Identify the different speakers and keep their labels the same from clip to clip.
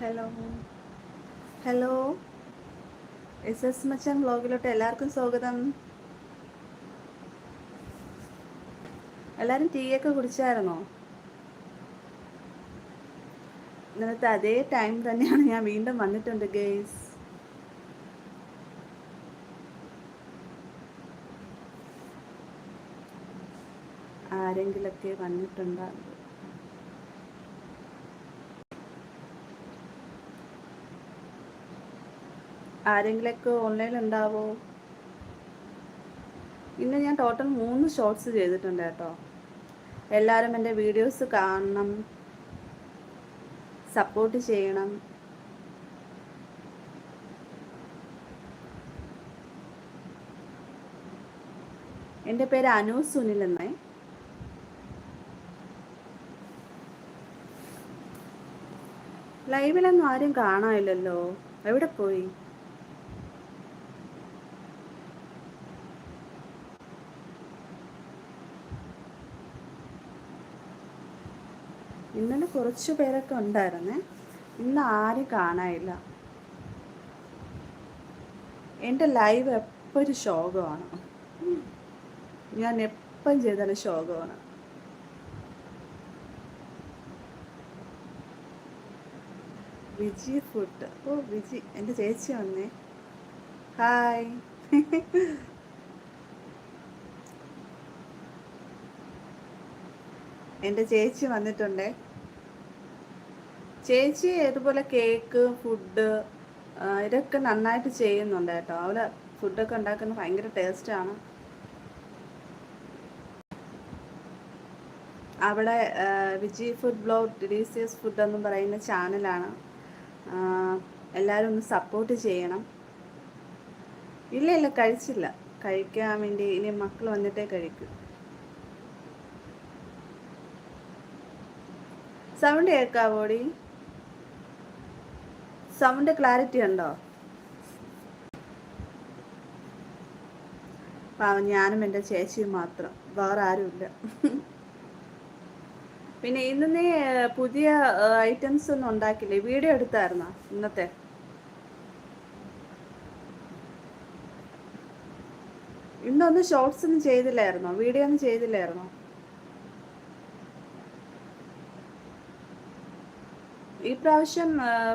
Speaker 1: Hello hello S S മച്ചാൻ വ്ളോഗിലോട്ട് എല്ലാവർക്കും സ്വാഗതം. എല്ലാവരും ടീയൊക്കെ കുടിച്ചായിരുന്നോ? ഇന്നത്തെ അതേ ടൈം തന്നെയാണ് ഞാൻ വീണ്ടും വന്നിട്ടുണ്ട് ഗേസ് ആരെങ്കിലൊക്കെ വന്നിട്ടുണ്ടാകും. ആരെങ്കിലൊക്കെ ഓൺലൈനിൽ ഉണ്ടാവോ ഇന്ന് ഞാൻ ടോട്ടൽ മൂന്ന് ഷോർട്സ് ചെയ്തിട്ടുണ്ട് കേട്ടോ. എല്ലാവരും എന്റെ വീഡിയോസ് കാണണം സപ്പോർട്ട് ചെയ്യണം. എന്റെ പേര് അനു സുനിൽ എന്നേ. ലൈവിലൊന്നും ആരും കാണാനില്ലല്ലോ. എവിടെ പോയി ഇന്നലെ കുറച്ച് പേരൊക്കെ ഉണ്ടായിരുന്നേ. ഇന്ന് ആരും കാണാനില്ല. എന്റെ ലൈവ് എപ്പോഴും ശോകമാണ്. ഞാൻ എപ്പം ചെയ്താലും ശോകമാണ്. വിജി ഫുഡ്. ഓ വിജി എന്റെ ചേച്ചി വന്നേ. ഹായ്. എന്റെ ചേച്ചി വന്നിട്ടുണ്ടേ. ചേച്ചി ഇതുപോലെ കേക്ക് ഫുഡ് ഇതൊക്കെ നന്നായിട്ട് ചെയ്യുന്നുണ്ട് കേട്ടോ. അവൾ ഫുഡൊക്കെ ഉണ്ടാക്കുന്നത് ഭയങ്കര ടേസ്റ്റാണ് അവിടെ Viji food blog delicious food എന്ന് പറയുന്ന ചാനലാണ് എല്ലാവരും ഒന്ന് സപ്പോർട്ട് ചെയ്യണം. ഇല്ല ഇല്ല കഴിച്ചില്ല. കഴിക്കാൻ വേണ്ടി ഇനി മക്കൾ വന്നിട്ടേ കഴിക്കൂ. സൗണ്ട് കേൾക്കാവോടി സൗണ്ട് ക്ലാരിറ്റി ഉണ്ടോ? പാവം ഞാനും എന്റെ ചേച്ചിയും മാത്രം. വേറെ ആരുമില്ല. പിന്നെ ഇന്ന് നീ പുതിയ ഐറ്റംസ് ഒന്നും ഉണ്ടാക്കില്ലേ? വീഡിയോ എടുത്തായിരുന്നോ ഇന്നത്തെ? ഇന്നൊന്നും ഷോർട്സ് ഒന്നും ചെയ്തില്ലായിരുന്നോ? വീഡിയോ ഒന്നും ചെയ്തില്ലായിരുന്നോ? ഈ പ്രാവശ്യം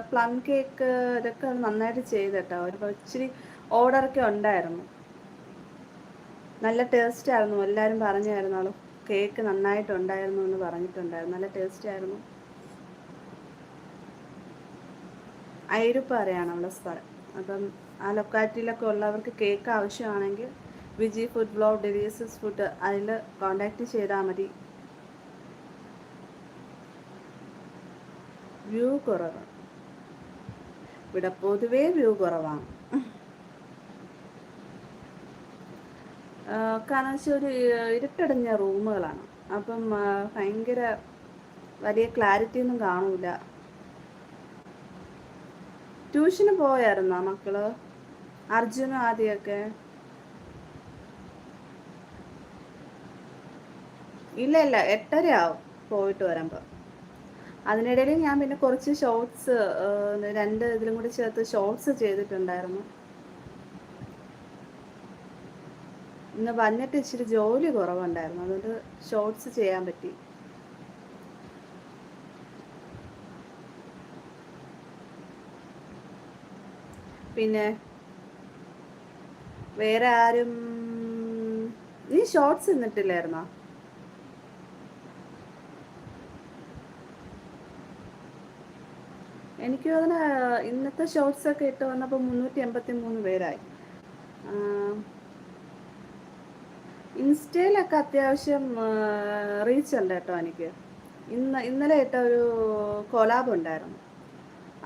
Speaker 1: പ്ലം കേക്ക് ഇതൊക്കെ നന്നായിട്ട് ചെയ്തിട്ടോ? ഒരു ഇച്ചിരി ഓർഡറൊക്കെ ഉണ്ടായിരുന്നു. നല്ല ടേസ്റ്റ് ആയിരുന്നു. എല്ലാവരും പറഞ്ഞായിരുന്നാലും കേക്ക് നന്നായിട്ടുണ്ടായിരുന്നു എന്ന് പറഞ്ഞിട്ടുണ്ടായിരുന്നു. നല്ല ടേസ്റ്റ് ആയിരുന്നു. ഐരുപ്പാറയാണ് അവിടെ സ്ഥലം. അപ്പം ആ ലൊക്കാലിറ്റിയിലൊക്കെ ഉള്ളവർക്ക് കേക്ക് ആവശ്യമാണെങ്കിൽ Viji food blog delicious food അതിൽ കോണ്ടാക്ട് ചെയ്താൽ മതി. വ്യൂ കുറവ് ഇവിടെ പൊതുവേ വ്യൂ കുറവാണ്. കാരണം വെച്ചാൽ ഒരു ഇരുട്ടടഞ്ഞ റൂമുകളാണ്. അപ്പം ഭയങ്കര വലിയ ക്ലാരിറ്റി ഒന്നും കാണൂല. ട്യൂഷന് പോയായിരുന്നോ മക്കൾ? അർജുനും ആദ്യമൊക്കെ ഇല്ല ഇല്ല എട്ടര ആവും പോയിട്ട് വരുമ്പോൾ അതിനിടയിൽ ഞാൻ പിന്നെ കുറച്ച് ഷോർട്സ് രണ്ട് ഇതിലും കൂടി ചേർത്ത് ഷോർട്സ് ചെയ്തിട്ടുണ്ടായിരുന്നു. ഇന്ന് വന്നിട്ട് ഇച്ചിരി ജോലി കുറവുണ്ടായിരുന്നു. അതുകൊണ്ട് ഷോർട്സ് ചെയ്യാൻ പറ്റി. പിന്നെ വേറെ ആരും നീ ഷോർട്സ് ഇന്നിട്ടില്ലായിരുന്നോ? എനിക്ക് അതിന് ഇന്നത്തെ ഷോർട്സ് ഒക്കെ ഇട്ട് വന്നപ്പോൾ മുന്നൂറ്റി എൺപത്തി മൂന്ന് പേരായി ഇൻസ്റ്റയിലൊക്കെ അത്യാവശ്യം റീച്ച് ഉണ്ട് കേട്ടോ എനിക്ക്. ഇന്ന് ഇന്നലെ ഇട്ട ഒരു കൊലാബ് ഉണ്ടായിരുന്നു.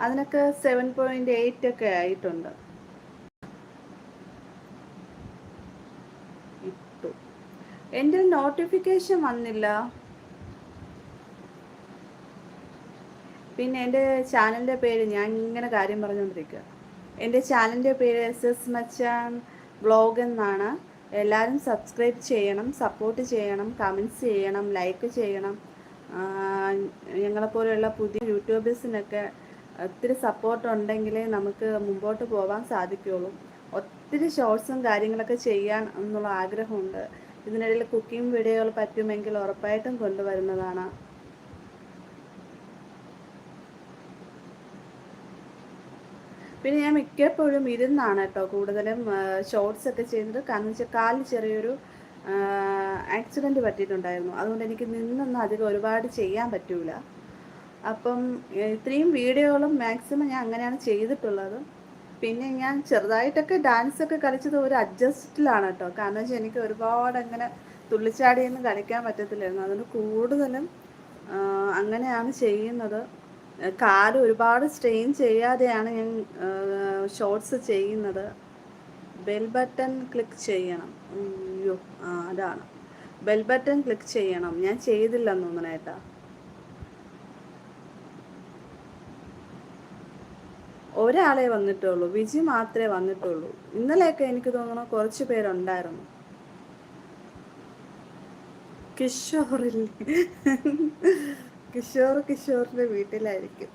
Speaker 1: അതിനൊക്കെ സെവൻ പോയിന്റ് എയ്റ്റ് ഒക്കെ ആയിട്ടുണ്ട്. ഇട്ടു. എന്റെ നോട്ടിഫിക്കേഷൻ വന്നില്ല. പിന്നെ എന്റെ ചാനലിന്റെ പേര് ഞാൻ ഇങ്ങനെ കാര്യം പറഞ്ഞുകൊണ്ടിരിക്കുക. എന്റെ ചാനലിന്റെ പേര് എസ് എസ് മച്ചാൻ ബ്ലോഗ് എന്നാണ്. എല്ലാവരും സബ്സ്ക്രൈബ് ചെയ്യണം സപ്പോർട്ട് ചെയ്യണം കമന്റ്സ് ചെയ്യണം ലൈക്ക് ചെയ്യണം. ഞങ്ങളെപ്പോലെയുള്ള പുതിയ യൂട്യൂബേഴ്സിനൊക്കെ ഒത്തിരി സപ്പോർട്ട് ഉണ്ടെങ്കിലേ നമുക്ക് മുമ്പോട്ട് പോകാൻ സാധിക്കുകയുള്ളൂ. ഒത്തിരി ഷോർട്സും കാര്യങ്ങളൊക്കെ ചെയ്യാൻ എന്നുള്ള ആഗ്രഹമുണ്ട്. ഇതിനിടയിൽ കുക്കിംഗ് വീഡിയോകൾ പറ്റുമെങ്കിൽ ഉറപ്പായിട്ടും കൊണ്ടുവരുന്നതാണ്. പിന്നെ ഞാൻ മിക്കപ്പോഴും ഇരുന്നാണ് കേട്ടോ കൂടുതലും ഷോർട്സ് ഒക്കെ ചെയ്യുന്നത് കാരണം വെച്ചാൽ കാലിൽ ചെറിയൊരു ആക്സിഡന്റ് പറ്റിയിട്ടുണ്ടായിരുന്നു. അതുകൊണ്ട് എനിക്ക് നിന്നൊന്നും അധികം ഒരുപാട് ചെയ്യാൻ പറ്റൂല. അപ്പം ഇത്രയും വീഡിയോകളും മാക്സിമം ഞാൻ അങ്ങനെയാണ് ചെയ്തിട്ടുള്ളത്. പിന്നെ ഞാൻ ചെറുതായിട്ടൊക്കെ ഡാൻസ് ഒക്കെ കളിച്ചത് ഒരു അഡ്ജസ്റ്റിലാണ് കേട്ടോ. കാരണം വെച്ചാൽ എനിക്ക് ഒരുപാട് അങ്ങനെ തുള്ളിച്ചാടിയൊന്നും കളിക്കാൻ പറ്റത്തില്ലായിരുന്നു. അതുകൊണ്ട് കൂടുതലും അങ്ങനെയാണ് ചെയ്യുന്നത്. കാൽ ഒരുപാട് സ്ട്രെയിൻ ചെയ്യാതെയാണ് ഞാൻ ഷോർട്സ് ചെയ്യുന്നത്. ബെൽ ബട്ടൺ ക്ലിക്ക് ചെയ്യണം. അയ്യോ ആ അതാണ്. ബെൽ ബട്ടൺ ക്ലിക്ക് ചെയ്യണം. ഞാൻ ചെയ്തില്ലെന്ന് തോന്നണേട്ടാ ഒരാളെ വന്നിട്ടുള്ളൂ. വിജി മാത്രമേ വന്നിട്ടുള്ളൂ. ഇന്നലെയൊക്കെ എനിക്ക് തോന്നുന്നു കുറച്ച് പേരുണ്ടായിരുന്നു. കിഷോറില്ലേ കിഷോർ കിഷോറിന്റെ വീട്ടിലായിരിക്കും.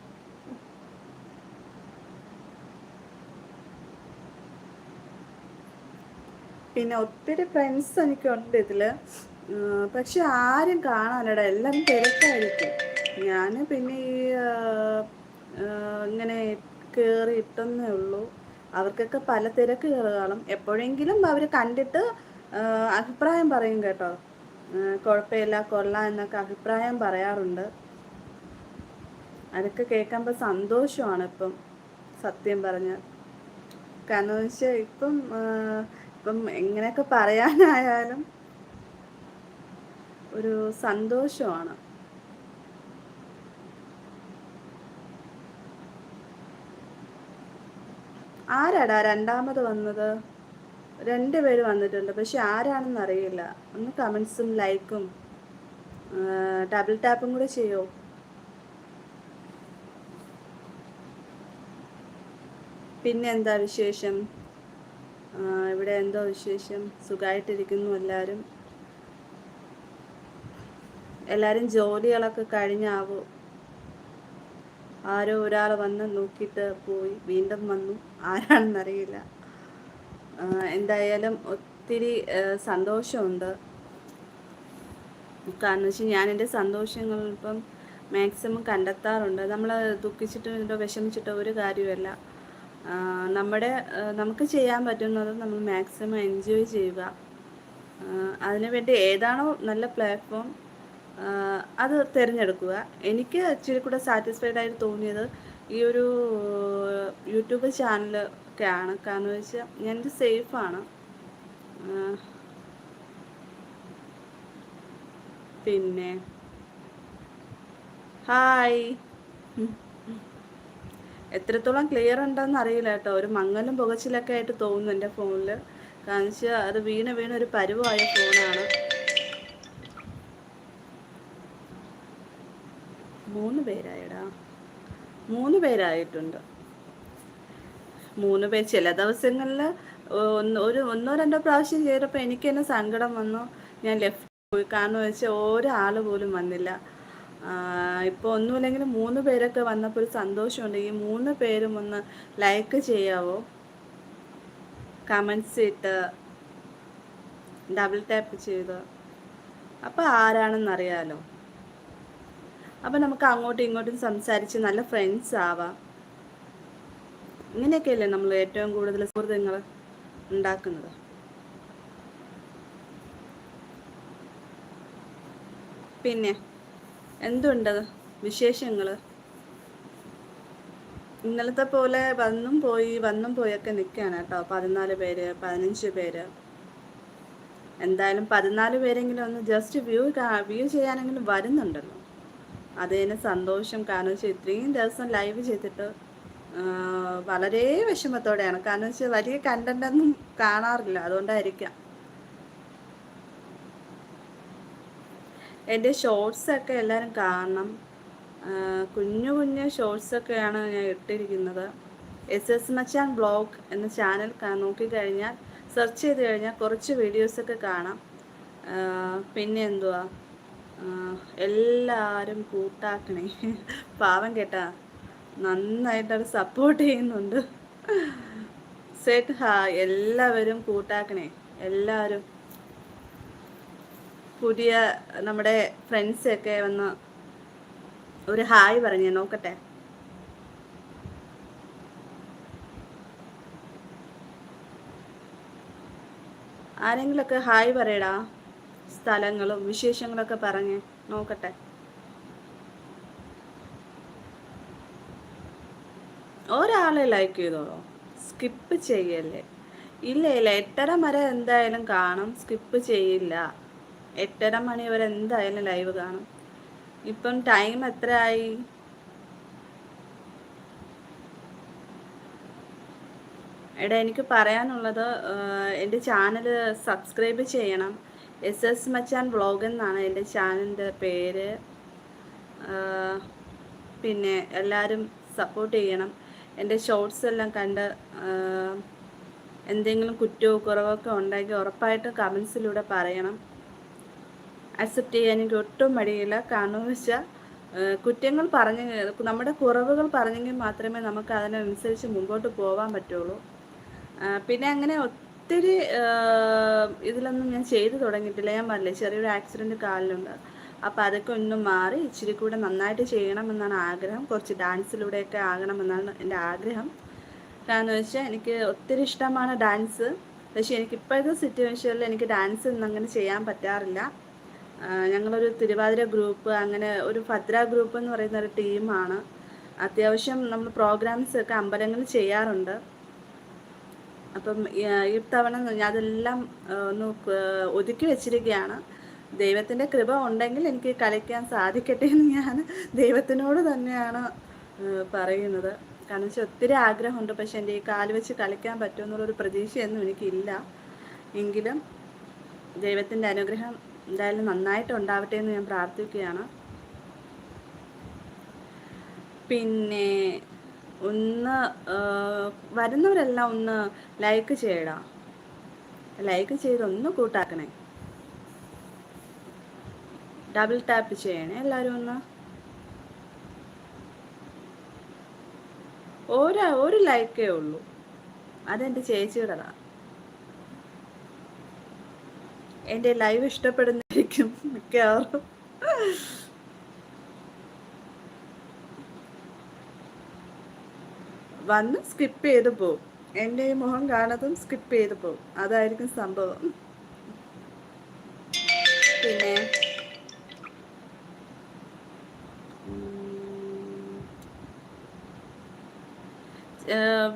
Speaker 1: പിന്നെ ഒത്തിരി ഫ്രണ്ട്സ് എനിക്കുണ്ട് ഇതിൽ. പക്ഷെ ആരും കാണാനിട എല്ലാം തിരക്കായിരിക്കും. ഞാൻ പിന്നെ ഈ ഇങ്ങനെ കയറി ഇട്ടെന്നേ ഉള്ളൂ. അവർക്കൊക്കെ പല തിരക്കുകൾ കാണും. എപ്പോഴെങ്കിലും അവർ കണ്ടിട്ട് അഭിപ്രായം പറയും കേട്ടോ. കുഴപ്പമില്ല കൊള്ളാം എന്നൊക്കെ അഭിപ്രായം പറയാറുണ്ട്. അതൊക്കെ കേൾക്കുമ്പോൾ സന്തോഷമാണ് ഇപ്പം. സത്യം പറഞ്ഞാൽ കാരണം വെച്ചാൽ ഇപ്പം ഇപ്പം എങ്ങനെയൊക്കെ പറയാനായാലും ഒരു സന്തോഷമാണ്. ആരാടാ രണ്ടാമത് വന്നത്? രണ്ട് പേര് വന്നിട്ടുണ്ട്. പക്ഷെ ആരാണെന്ന് അറിയില്ല ഒന്ന് കമൻസും ലൈക്കും ഡബിൾ ടാപ്പും കൂടെ ചെയ്യോ? പിന്നെ എന്താ വിശേഷം ഇവിടെ എന്തോ വിശേഷം? സുഖമായിട്ടിരിക്കുന്നു എല്ലാവരും എല്ലാവരും ജോലികളൊക്കെ കഴിഞ്ഞാവോ? ആരോ ഒരാൾ വന്ന് നോക്കിയിട്ട് പോയി. വീണ്ടും വന്നു. ആരാണെന്നറിയില്ല. എന്തായാലും ഒത്തിരി സന്തോഷമുണ്ട്. കാരണം വെച്ചാൽ ഞാൻ എന്റെ സന്തോഷങ്ങൾ ഇപ്പം മാക്സിമം കണ്ടെത്താറുണ്ട്. നമ്മൾ ദുഃഖിച്ചിട്ടോ വിഷമിച്ചിട്ടോ ഒരു കാര്യമല്ല നമ്മുടെ നമുക്ക് ചെയ്യാൻ പറ്റുന്നത് നമ്മൾ മാക്സിമം എൻജോയ് ചെയ്യുക. അതിനുവേണ്ടി ഏതാണോ നല്ല പ്ലാറ്റ്ഫോം അത് തിരഞ്ഞെടുക്കുക. എനിക്ക് ഇച്ചിരി കൂടെ സാറ്റിസ്ഫൈഡ് ആയിട്ട് തോന്നിയത് ഈ ഒരു യൂട്യൂബ് ചാനൽ ഒക്കെയാണ് കാരണം വെച്ചാൽ ഞാനിത് സേഫാണ് പിന്നെ ഹായ് എത്രത്തോളം ക്ലിയർ ഉണ്ടെന്ന് അറിയില്ല കേട്ടോ. ഒരു മങ്ങലും പുകച്ചിലൊക്കെ ആയിട്ട് തോന്നുന്നു എന്റെ ഫോണിൽ കാരണം വെച്ചാൽ അത് വീണ് വീണ് ഒരു പരുവായ ഫോണാണ്. മൂന്ന് പേരായടാ. മൂന്ന് പേരായിട്ടുണ്ട്. മൂന്ന് പേര് ചില ദിവസങ്ങളിൽ ഒന്ന് ഒരു ഒന്നോ രണ്ടോ പ്രാവശ്യം ചെയ്തപ്പോൾ എനിക്ക് തന്നെ സങ്കടം വന്നു. ഞാൻ ലെഫ്റ്റ് പോയി. കാരണം വെച്ചാൽ ഒരാൾ പോലും വന്നില്ല. ഇപ്പോൾ ഒന്നുമില്ലെങ്കിലും മൂന്ന് പേരൊക്കെ വന്നപ്പോൾ ഒരു സന്തോഷമുണ്ട്. ഈ മൂന്ന് പേരും ഒന്ന് ലൈക്ക് ചെയ്യാവോ? കമൻസ് ഇട്ട് ഡബിൾ ടാപ്പ് ചെയ്ത്. അപ്പോൾ ആരാണെന്നറിയാലോ? അപ്പം നമുക്ക് അങ്ങോട്ടും ഇങ്ങോട്ടും സംസാരിച്ച് നല്ല ഫ്രണ്ട്സ് ആവാം. ഇങ്ങനെയൊക്കെയല്ലേ നമ്മൾ ഏറ്റവും കൂടുതൽ സുഹൃത്തുക്കൾ ഉണ്ടാക്കുന്നത്? പിന്നെ എന്തുണ്ട് വിശേഷങ്ങൾ ഇന്നലത്തെ പോലെ വന്നും പോയി വന്നും പോയൊക്കെ നിൽക്കുകയാണ് കേട്ടോ. പതിനാല് പേര് പതിനഞ്ച് പേര്. എന്തായാലും പതിനാല് പേരെങ്കിലും ഒന്ന് ജസ്റ്റ് വ്യൂ വ്യൂ ചെയ്യാനെങ്കിലും വരുന്നുണ്ടല്ലോ. അതിന് സന്തോഷം. കാരണം വെച്ചാൽ ഇത്രയും ദിവസം ലൈവ് ചെയ്തിട്ട് വളരെ വിഷമത്തോടെയാണ്. കാരണം വെച്ചാൽ വലിയ കണ്ടന്റൊന്നും കാണാറില്ല. അതുകൊണ്ടായിരിക്കാം. എന്റെ ഷോർട്സൊക്കെ എല്ലാവരും കാണണം. കുഞ്ഞു കുഞ്ഞു ഷോർട്സൊക്കെയാണ് ഞാൻ ഇട്ടിരിക്കുന്നത്. എസ് എസ് മച്ചാൻ ബ്ലോഗ് എന്ന ചാനൽ നോക്കിക്കഴിഞ്ഞാൽ സെർച്ച് ചെയ്ത് കഴിഞ്ഞാൽ കുറച്ച് വീഡിയോസൊക്കെ കാണാം. പിന്നെ എന്തുവാ? എല്ലാവരും കൂട്ടാക്കണേ. പാവം കേട്ടാ. നന്നായിട്ട് അവർ സപ്പോർട്ട് ചെയ്യുന്നുണ്ട്. സെറ്റ് ഹാ എല്ലാവരും കൂട്ടാക്കണേ. എല്ലാവരും. പുതിയ നമ്മുടെ ഫ്രണ്ട്സ് ഒക്കെ വന്ന് ഒരു ഹായ് പറഞ്ഞു നോക്കട്ടെ. ആരെങ്കിലൊക്കെ ഹായ് പറയടാ? സ്ഥലങ്ങളും വിശേഷങ്ങളൊക്കെ പറഞ്ഞ് നോക്കട്ടെ. ഒരാളെ ലൈക്ക് ചെയ്തോളൂ. സ്കിപ്പ് ചെയ്യല്ലേ. ഇല്ല ഇല്ല? എട്ടര വരെ എന്തായാലും കാണും സ്കിപ്പ് ചെയ്യില്ല. എട്ടര മണി വരെ എന്തായാലും ലൈവ് കാണും. ഇപ്പം ടൈം എത്രയായി? എടാ എനിക്ക് പറയാനുള്ളത് എന്റെ ചാനൽ സബ്സ്ക്രൈബ് ചെയ്യണം. എസ് എസ് മച്ചാൻ വ്ളോഗ് എന്നാണ് എന്റെ ചാനലിന്റെ പേര്. പിന്നെ എല്ലാവരും സപ്പോർട്ട് ചെയ്യണം. എന്റെ ഷോർട്സ് എല്ലാം കണ്ട് എന്തെങ്കിലും കുറ്റവും കുറവൊക്കെ ഉണ്ടെങ്കിൽ ഉറപ്പായിട്ടും കമൻസിലൂടെ പറയണം. അക്സെപ്റ്റ് ചെയ്യാൻ എനിക്ക് ഒട്ടും മടിയില്ല. കാരണം വെച്ചാൽ കുറ്റങ്ങൾ പറഞ്ഞ് നമ്മുടെ കുറവുകൾ പറഞ്ഞെങ്കിൽ മാത്രമേ നമുക്ക് അതിനനുസരിച്ച് മുമ്പോട്ട് പോകാൻ പറ്റുള്ളൂ. പിന്നെ അങ്ങനെ ഒത്തിരി ഇതിലൊന്നും ഞാൻ ചെയ്തു തുടങ്ങിയിട്ടില്ല. ഞാൻ പറഞ്ഞില്ലേ ചെറിയൊരു ആക്സിഡന്റ് കാലിലുണ്ട്. അപ്പോൾ അതൊക്കെ ഒന്ന് മാറി ഇച്ചിരി കൂടെ നന്നായിട്ട് ചെയ്യണമെന്നാണ് ആഗ്രഹം. കുറച്ച് ഡാൻസിലൂടെയൊക്കെ ആകണമെന്നാണ് എന്റെ ആഗ്രഹം. കാരണം വെച്ചാൽ എനിക്ക് ഒത്തിരി ഇഷ്ടമാണ് ഡാൻസ്. പക്ഷേ എനിക്ക് ഇപ്പോഴത്തെ സിറ്റുവേഷനിൽ എനിക്ക് ഡാൻസ് ഒന്നും അങ്ങനെ ചെയ്യാൻ പറ്റാറില്ല. ഞങ്ങളൊരു തിരുവാതിര ഗ്രൂപ്പ് അങ്ങനെ ഒരു ഭദ്ര ഗ്രൂപ്പ് എന്ന് പറയുന്ന ഒരു ടീമാണ്. അത്യാവശ്യം നമ്മൾ പ്രോഗ്രാംസ് ഒക്കെ അമ്പലങ്ങളിൽ ചെയ്യാറുണ്ട്. അപ്പം ഈ തവണ അതെല്ലാം ഒന്ന് ഒതുക്കി വെച്ചിരിക്കുകയാണ്. ദൈവത്തിന്റെ കൃപ ഉണ്ടെങ്കിൽ എനിക്ക് കളിക്കാൻ സാധിക്കട്ടെ എന്ന് ഞാൻ ദൈവത്തിനോട് തന്നെയാണ് പറയുന്നത്. കാരണം വെച്ചാൽ ഒത്തിരി ആഗ്രഹമുണ്ട്. പക്ഷെ എന്റെ ഈ കാൽ വെച്ച് കളിക്കാൻ പറ്റുമെന്നുള്ളൊരു പ്രതീക്ഷയൊന്നും എനിക്കില്ല. എങ്കിലും ദൈവത്തിന്റെ അനുഗ്രഹം എന്തായാലും നന്നായിട്ട് ഉണ്ടാവട്ടെ എന്ന് ഞാൻ പ്രാർത്ഥിക്കുകയാണ്. പിന്നെ ഒന്ന് വരുന്നവരെല്ലാം ഒന്ന് ലൈക്ക് ചെയ്യടാ. ലൈക്ക് ചെയ്ത് ഒന്ന് കൂട്ടാക്കണേ. ഡബിൾ ടാപ്പ് ചെയ്യണേ എല്ലാവരും ഒന്ന്. ഒരു ഒരു ലൈക്കേ ഉള്ളൂ. അതെന്റെ ചേച്ചിയുടെതാ. എന്റെ ലൈവ് ഇഷ്ടപ്പെടുന്നതായിരിക്കും മിക്കവാറും. വന്ന് സ്കിപ്പ് ചെയ്ത് പോവും. എന്റെ ഈ മുഖം കാണാതും സ്കിപ്പ് ചെയ്ത് പോവും. അതായിരിക്കും സംഭവം. പിന്നെ?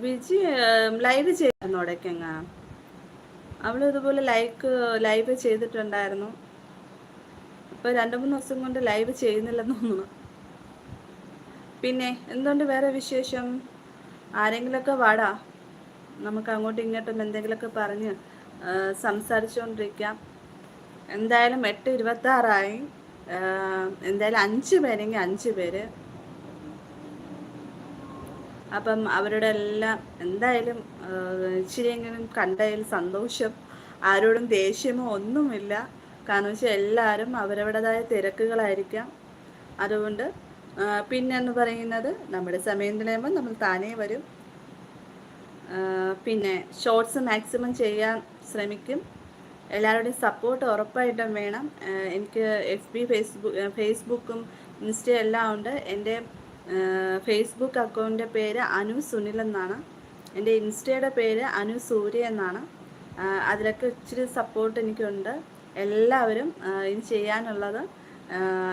Speaker 1: വിജി ലൈവ് ചെയ്യാന്നോടൊക്കെ ഇടയ്ക്കെങ്ങ അവൾ ഇതുപോലെ ലൈക്ക് ലൈവ് ചെയ്തിട്ടുണ്ടായിരുന്നു. ഇപ്പൊ രണ്ടു മൂന്ന് ദിവസം കൊണ്ട് ലൈവ് ചെയ്യുന്നില്ലെന്ന് തോന്നുന്നു. പിന്നെ എന്തുകൊണ്ട് വേറെ വിശേഷം? ആരെങ്കിലുമൊക്കെ വാടാ? നമുക്ക് അങ്ങോട്ടും ഇങ്ങോട്ടും എന്തെങ്കിലുമൊക്കെ പറഞ്ഞ് സംസാരിച്ചുകൊണ്ടിരിക്കാം എന്തായാലും എട്ട് ഇരുപത്തി ആറായി എന്തായാലും അഞ്ച് പേരെങ്കിൽ അഞ്ച് പേര്. അപ്പം അവരുടെ എല്ലാം എന്തായാലും ഇച്ചിരിയെങ്കിലും കണ്ടതിൽ സന്തോഷം. ആരോടും ദേഷ്യമോ ഒന്നുമില്ല. കാരണം വെച്ചാൽ എല്ലാവരും അവരവരുടേതായ തിരക്കുകളായിരിക്കാം. അതുകൊണ്ട് പിന്നെന്ന് പറയുന്നത് നമ്മുടെ സമയം തെളിയുമ്പോൾ നമ്മൾ താനേ വരും. പിന്നെ ഷോർട്സ് മാക്സിമം ചെയ്യാൻ ശ്രമിക്കും. എല്ലാവരുടെയും സപ്പോർട്ട് ഉറപ്പായിട്ടും വേണം. എനിക്ക് എഫ് ബി ഫേസ്ബുക്ക് ഫേസ്ബുക്കും ഇൻസ്റ്റയും എല്ലാം ഉണ്ട്. എന്റെ ഫേസ്ബുക്ക് അക്കൗണ്ടിന്റെ പേര് അനു സുനിൽ എന്നാണ്. എന്റെ ഇൻസ്റ്റയുടെ പേര് അനു സൂര്യ എന്നാണ്. അതിലൊക്കെ ഇച്ചിരി സപ്പോർട്ട് എനിക്കുണ്ട്. എല്ലാവരും ഇത് ചെയ്യാനുള്ളത്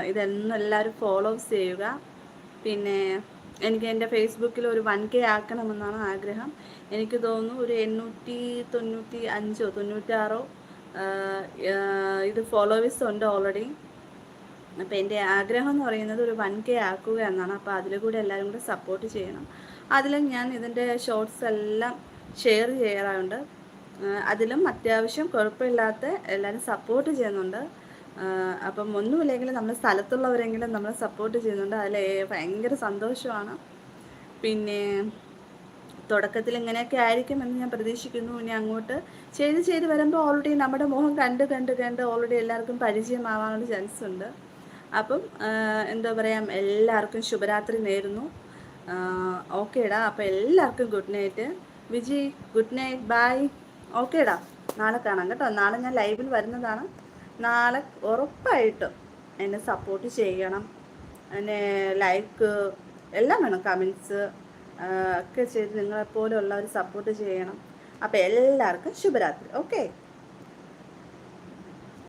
Speaker 1: ഇതെന്നും എല്ലാവരും ഫോളോസ് ചെയ്യുക. പിന്നെ എനിക്ക് എന്റെ ഫേസ്ബുക്കിൽ ഒരു വൺ കെ ആക്കണമെന്നാണ് ആഗ്രഹം. എനിക്ക് തോന്നുന്നു ഒരു എണ്ണൂറ്റി തൊണ്ണൂറ്റി അഞ്ചോ തൊണ്ണൂറ്റാറോ ഇത് ഫോളോവേഴ്സ് ഉണ്ട് ഓൾറെഡി അപ്പോൾ എന്റെ ആഗ്രഹം എന്ന് പറയുന്നത് ഒരു വൺ കെ ആക്കുക എന്നാണ്. അപ്പോൾ അതിൽ കൂടെ എല്ലാവരും കൂടെ സപ്പോർട്ട് ചെയ്യണം. അതിലും ഞാൻ ഇതിന്റെ ഷോർട്സ് എല്ലാം ഷെയർ ചെയ്യാറുണ്ട്. അതിലും അത്യാവശ്യം കുഴപ്പമില്ലാത്ത എല്ലാവരും സപ്പോർട്ട് ചെയ്യുന്നുണ്ട്. അപ്പം ഒന്നുമില്ലെങ്കിലും നമ്മുടെ സ്ഥലത്തുള്ളവരെങ്കിലും നമ്മളെ സപ്പോർട്ട് ചെയ്യുന്നുണ്ട്. അതിൽ ഭയങ്കര സന്തോഷമാണ്. പിന്നെ തുടക്കത്തിൽ ഇങ്ങനെയൊക്കെ ആയിരിക്കും എന്ന് ഞാൻ പ്രതീക്ഷിക്കുന്നു. ഇനി അങ്ങോട്ട് ചെയ്ത് ചെയ്ത് വരുമ്പോൾ ഓൾറെഡി നമ്മുടെ മുഖം കണ്ട് കണ്ട് കണ്ട് ഓൾറെഡി എല്ലാവർക്കും പരിചയമാവാനുള്ള ചാൻസ് ഉണ്ട്. അപ്പം എന്താ പറയുക എല്ലാവർക്കും ശുഭരാത്രി നേരുന്നു. ഓക്കേടാ. അപ്പോൾ എല്ലാവർക്കും good night. Viji good night. Bye ഓക്കേടാ. നാളെ കാണാം കേട്ടോ. നാളെ ഞാൻ ലൈവിൽ വരുന്നതാണ്. നാളെ ഉറപ്പായിട്ടും എന്നെ സപ്പോർട്ട് ചെയ്യണം. എന്നെ ലൈക്ക് എല്ലാം വേണം. കമൻസ് ഒക്കെ ചെയ്ത് നിങ്ങളെപ്പോലെയുള്ളവർ സപ്പോർട്ട് ചെയ്യണം. അപ്പോൾ എല്ലാവർക്കും ശുഭരാത്രി. ഓക്കെ